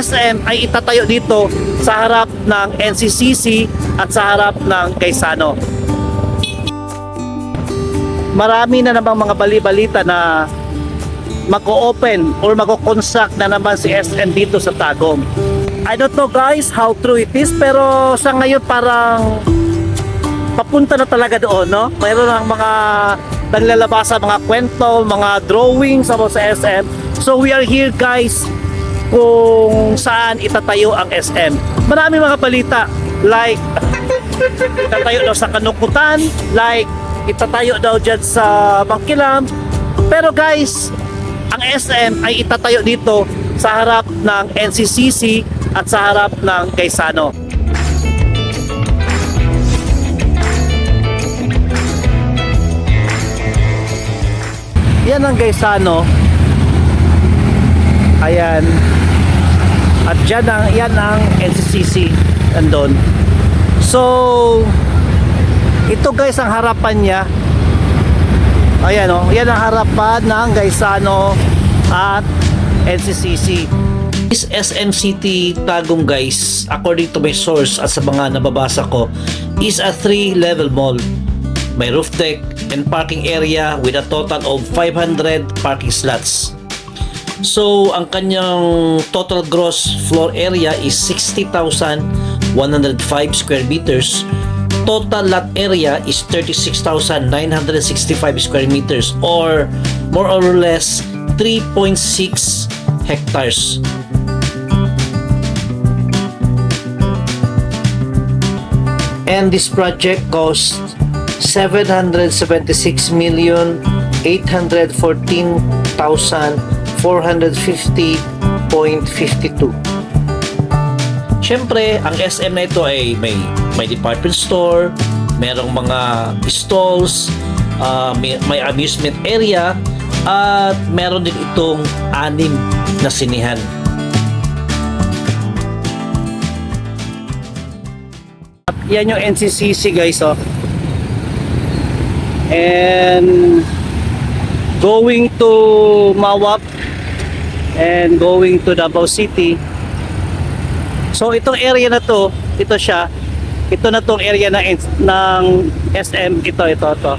SM ay itatayo dito sa harap ng NCCC at sa harap ng Gaisano. Marami na namang mga bali-balita na mag-open or mag-construct na naman si SM dito sa Tagum. I don't know guys how true it is pero sa ngayon parang papunta na talaga doon, no? Mayroon ng mga naglalabas sa mga kwento, mga drawings about sa SM. So we are here guys kung saan itatayo ang SM. Marami mga balita like itatayo daw sa Kanukutan, like itatayo daw dyan sa Bangkilam. Pero guys, ang SM ay itatayo dito sa harap ng NCCC at sa harap ng Gaisano. Yan ang Gaisano. Ayan. At dyan ang, yan ang NCCC. Andon. So, ito guys ang harapan niya. Ayan o. yan ang harapan ng Gaisano at NCCC. This SM City Tagum guys, according to my source at sa mga nababasa ko, is a three-level mall. May roof deck and parking area with a total of 500 parking slots. So, ang kanyang total gross floor area is 60,105 square meters. Total lot area is 36,965 square meters or more or less 3.6 hectares. And this project cost 776 million 814,450.52. Siyempre, ang SM na ito ay may may department store, merong mga stalls, ah, may, may amusement area, at meron din itong anim na sinihan. Yan yung NCCC guys oh. And going to Mawap and going to Davao City. So itong area na to, ito siya. Ito na tong area na ng SM ito ito ito.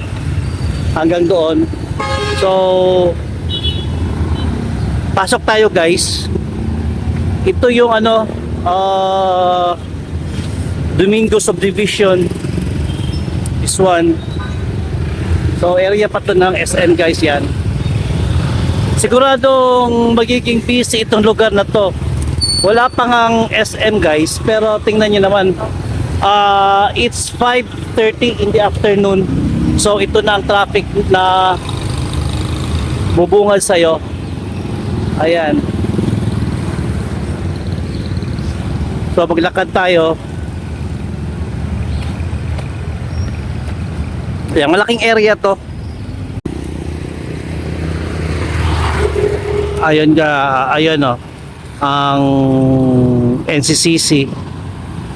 Hanggang doon. So pasok tayo guys. Ito yung ano uh, Domingo subdivision. This one. So area pa to ng SM guys yan. Siguradong magiging busy itong lugar na to. Wala pa ngang SM guys, pero tingnan nyo naman. ah it's 5.30 in the afternoon. So ito na ang traffic na bubungad sa'yo. Ayan. So maglakad tayo. Ayan, malaking area to. Ayun ga, ayun oh. Ang NCCC.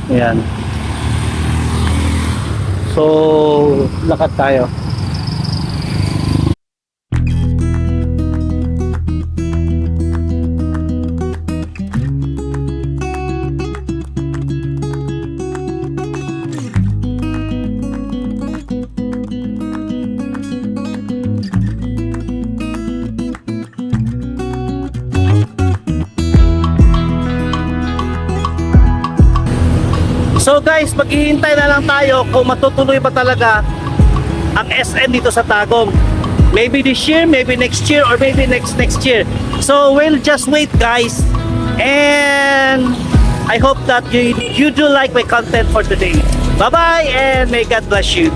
Ayan. So, lakad tayo. So guys, maghihintay na lang tayo kung matutuloy ba talaga ang SM dito sa Tagum. Maybe this year, maybe next year, or maybe next next year. So we'll just wait guys. And I hope that you, you do like my content for today. Bye-bye and may God bless you.